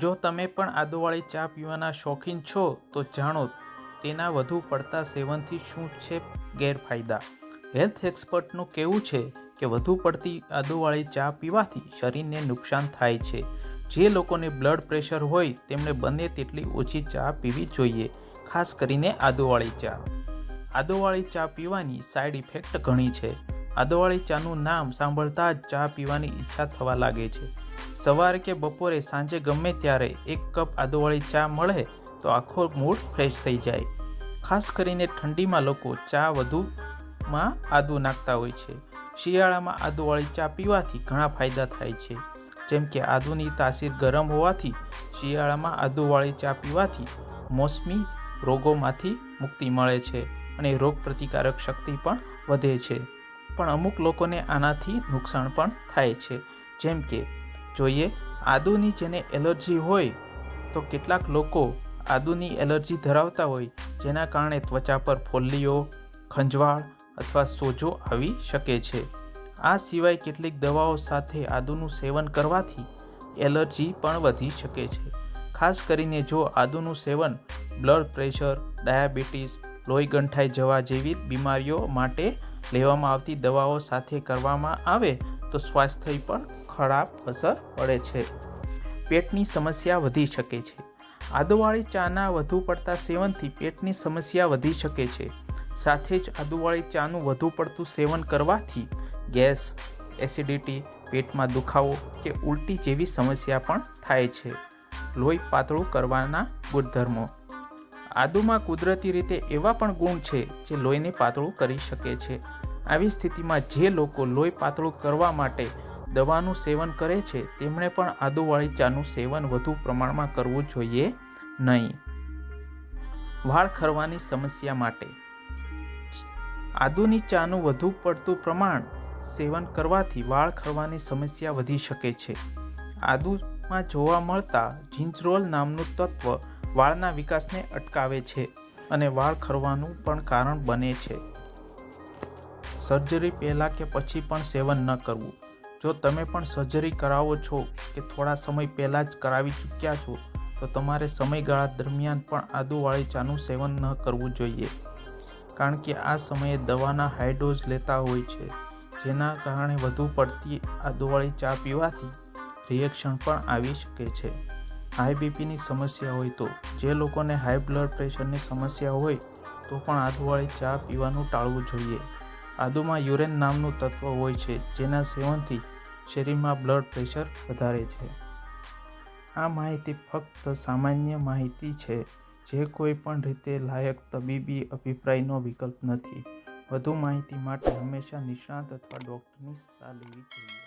જો તમે પણ આદુવાળી ચા પીવાના શોખીન છો, તો જાણો તેના વધુ પડતા સેવનથી શું છે ગેરફાયદા. હેલ્થ એક્સપર્ટનું કહેવું છે કે વધુ પડતી આદુવાળી ચા પીવાથી શરીરને નુકસાન થાય છે. જે લોકોને બ્લડ પ્રેશર હોય તેમણે બને તેટલી ઓછી ચા પીવી જોઈએ, ખાસ કરીને આદુવાળી ચા. આદુવાળી ચા પીવાની સાઈડ ઇફેક્ટ ઘણી છે. આદુવાળી ચાનું નામ સાંભળતા જ ચા પીવાની ઈચ્છા થવા લાગે છે. સવારે કે બપોરે, સાંજે ગમે ત્યારે એક કપ આદુવાળી ચા મળે તો આખો મૂડ ફ્રેશ થઈ જાય. ખાસ કરીને ઠંડીમાં લોકો ચા વધુમાં આદુ નાખતા હોય છે. શિયાળામાં આદુવાળી ચા પીવાથી ઘણા ફાયદા થાય છે. જેમ કે આદુની તાસીર ગરમ હોવાથી શિયાળામાં આદુવાળી ચા પીવાથી મોસમી રોગોમાંથી મુક્તિ મળે છે અને રોગ પ્રતિકારક શક્તિ પણ વધે છે. પણ અમુક લોકોને આનાથી નુકસાન પણ થાય છે. જેમ કે જોઈએ, આદુની જેને એલર્જી હોય, તો કેટલાક લોકો આદુની એલર્જી ધરાવતા હોય, જેના કારણે ત્વચા પર ફોલ્લીઓ, ખંજવાળ અથવા સોજો આવી શકે છે. આ સિવાય કેટલીક દવાઓ સાથે આદુનું સેવન કરવાથી એલર્જી પણ વધી શકે છે. ખાસ કરીને જો આદુનું સેવન બ્લડ પ્રેશર, ડાયાબિટીસ, લોહી ગંઠાઈ જવા જેવી બીમારીઓ માટે લેવામાં આવતી દવાઓ સાથે કરવામાં આવે, તો સ્વાસ્થ્ય પર ખરાબ અસર પડે છે. પેટની સમસ્યા વધી શકે છે. આદુવાળી ચાના વધુ પડતા સેવનથી પેટની સમસ્યા વધી શકે છે. સાથે જ આદુવાળી ચાનું વધુ પડતું સેવન કરવાથી ગેસ, એસિડિટી, પેટમાં દુખાવો કે ઉલટી જેવી સમસ્યા પણ થાય છે. લોહી પાતળું કરવાના ગુણધર્મો. આદુમાં કુદરતી રીતે એવા પણ ગુણ છે જે લોહીને પાતળું કરી શકે છે. આવી સ્થિતિમાં જે લોકો લોહી પાતળું કરવા માટે દવાનું સેવન કરે છે, તેમણે પણ આદુવાળી ચાનું સેવન વધુ પ્રમાણમાં કરવું જોઈએ નહીં. વાળ ખરવાની સમસ્યા માટે. આદુની ચાનું વધુ પડતું પ્રમાણ સેવન કરવાથી વાળ ખરવાની સમસ્યા વધી શકે છે. આદુમાં જોવા મળતા જિંજરોલ નામનું તત્વ વાળના વિકાસને અટકાવે છે અને વાળ ખરવાનું પણ કારણ બને છે. સર્જરી પહેલાં કે પછી પણ સેવન ન કરવું. જો તમે પણ સર્જરી કરાવો છો કે થોડા સમય પહેલાં જ કરાવી ચૂક્યા છો, તો તમારે સમયગાળા દરમિયાન પણ આદુવાળી ચાનું સેવન ન કરવું જોઈએ. કારણ કે આ સમયે દવાના હાઈડોઝ લેતા હોય છે, જેના કારણે વધુ પડતી આદુવાળી ચા પીવાથી રિએક્શન પણ આવી શકે છે. હાઈ બીપીની સમસ્યા હોય તો, જે લોકોને હાઈ બ્લડ પ્રેશરની સમસ્યા હોય, તો પણ આદુવાળી ચા પીવાનું ટાળવું જોઈએ. આદુમાં યુરેન નામનું તત્વ હોય છે, જેના સેવનથી શરીરમાં બ્લડ પ્રેશર વધારે છે. આ માહિતી ફક્ત સામાન્ય માહિતી છે, જે કોઈ પણ રીતે લાયક તબીબી અભિપ્રાયનો વિકલ્પ નથી. વધુ માહિતી માટે હંમેશા નિષ્ણાત અથવા ડૉક્ટરની સલાહ લેવી જોઈએ.